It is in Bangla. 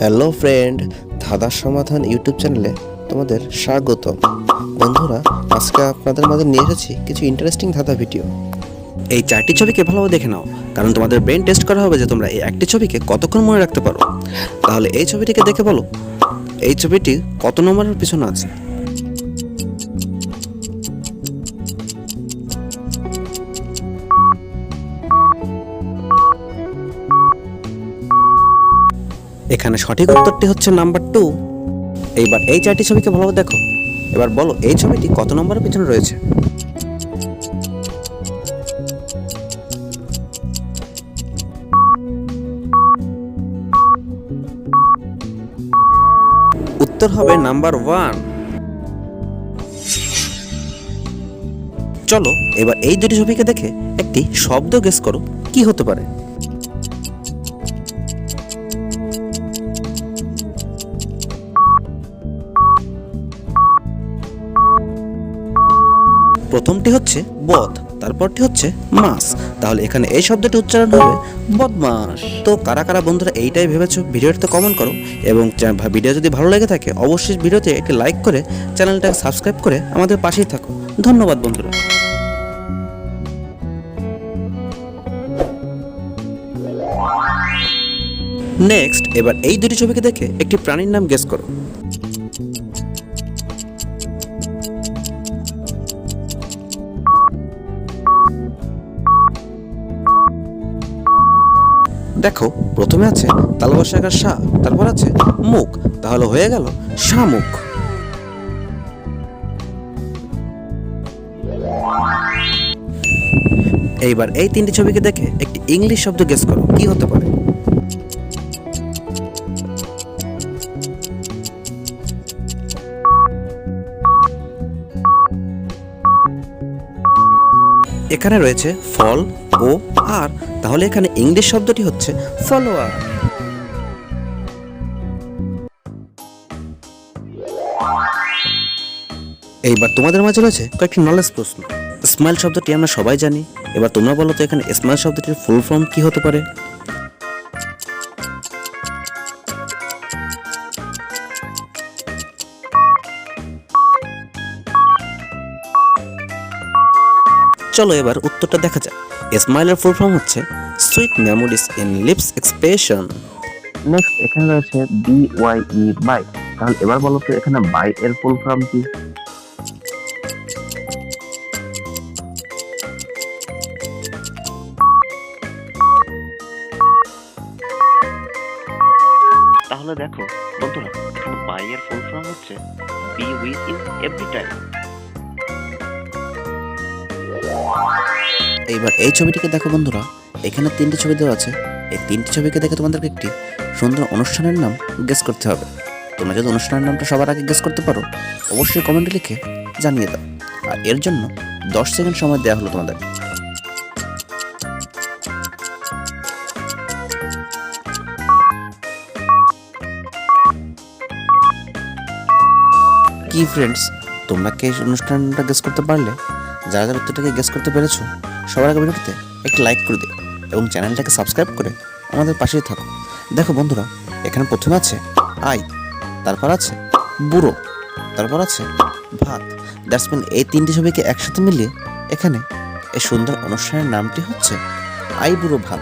হ্যালো ফ্রেন্ড, ধাঁধার সমাধান ইউটিউব চ্যানেলে তোমাদের স্বাগত বন্ধুরা, আজকে আপনাদের মাঝে নিয়ে এসেছি কিছু ইন্টারেস্টিং ধাঁধা ভিডিও এই চারটি ছবিকে ভালোভাবে দেখে নাও, কারণ তোমাদের ব্রেন টেস্ট করা হবে যে তোমরা এই একটি ছবিকে কতক্ষণ মনে রাখতে পারো। তাহলে এই ছবিটিকে দেখে বলো, এই ছবিটি কত নম্বরের পিছনে আছে? এখানে সঠিক উত্তরটি হচ্ছে নাম্বার টু। এইবার এই চারটি ছবিকে ভালোভাবে দেখো। এবার বলো, এই ছবিটি কত নম্বরের পিছনে রয়েছে? উত্তর হবে নাম্বার ওয়ান। চলো, এবার এই দুটি ছবিকে দেখে একটি শব্দ গেস করো। কি হতে পারে? প্রথমটি হচ্ছে বদ তারপরটি হচ্ছে মাস। তাহলে এখানে এই শব্দটি উচ্চারণ হবে বদমাস। তো কারা কারা বন্ধুরা এইটাই ভেবেছো? ভিডিওটিতে কমেন্ট করো এবং ভিডিও যদি ভালো লেগে থাকে, অবশ্যই ভিডিওতে একটি লাইক করে চ্যানেলটাকে সাবস্ক্রাইব করে আমাদের পাশেই থাকো। ধন্যবাদ বন্ধুরা। নেক্সট এবার এই দুটি ছবিকে দেখে একটি প্রাণীর নাম গেস করো। দেখো, প্রথমে আছে তালবসাকার সা, তারপর আছে মুখ। তাহলে হয়ে গেল শামুক এইবার এই তিনটি ছবিকে দেখে একটি ইংলিশ শব্দ গেস করো, কি হতে পারে? এখানে রয়েছে ফল, ও, আর। তাহলে এখানে ইংলিশ শব্দটি হচ্ছে ফলোয়ার এইবার তোমাদের মাঝে রয়েছে কয়েকটি নলেজ প্রশ্ন। স্মাইল শব্দটি আমরা সবাই জানি। এবার তোমরা বলো তো এখানে স্মাইল শব্দটির ফুল ফর্ম কি হতে পারে? চলো এবার উত্তরটা দেখা যাক। স্মাইলের ফুল ফর্ম হচ্ছে sweet memories in lips expression next এখানে রয়েছে বি ওয়াই ই বাই তাহলে এবার বলো তো এখানে বাই এর ফুল ফর্ম কি? তাহলে দেখো বন্ধুরা এখানে বাই এর ফুল ফর্ম হচ্ছে be with in every time এইবার এই ছবিটিকে দেখো বন্ধুরা, এখানে তিনটি ছবি দেওয়া আছে। এই তিনটি ছবিকে দেখে তোমাদেরকে একটি সুন্দর অনুষ্ঠানের নাম গেস করতে হবে। তোমরা যদি অনুষ্ঠানের নামটা সবার আগে গেস করতে পারো, অবশ্যই কমেন্টে লিখে জানিয়ে দাও। আর এর জন্য দশ সেকেন্ড সময় দেওয়া হলো তোমাদের। কি ফ্রেন্ডস তোমরা কি অনুষ্ঠানটা গেস করতে পারলে? যারা যারা উত্তরটাকে গেস করতে পেরেছ, সবার আগে ভিডিওটিতে একটি লাইক করে দিও এবং চ্যানেলটাকে সাবস্ক্রাইব করে আমাদের পাশেই থাকো। দেখো বন্ধুরা, এখানে প্রথমে আছে আই, তারপর আছে বুড়ো, তারপর আছে ভাত। দ্যাটসম্যান এই তিনটি ছবিকে একসাথে মিলিয়ে এখানে এই সুন্দর অনুষ্ঠানের নামটি হচ্ছে আই বুড়ো ভাত।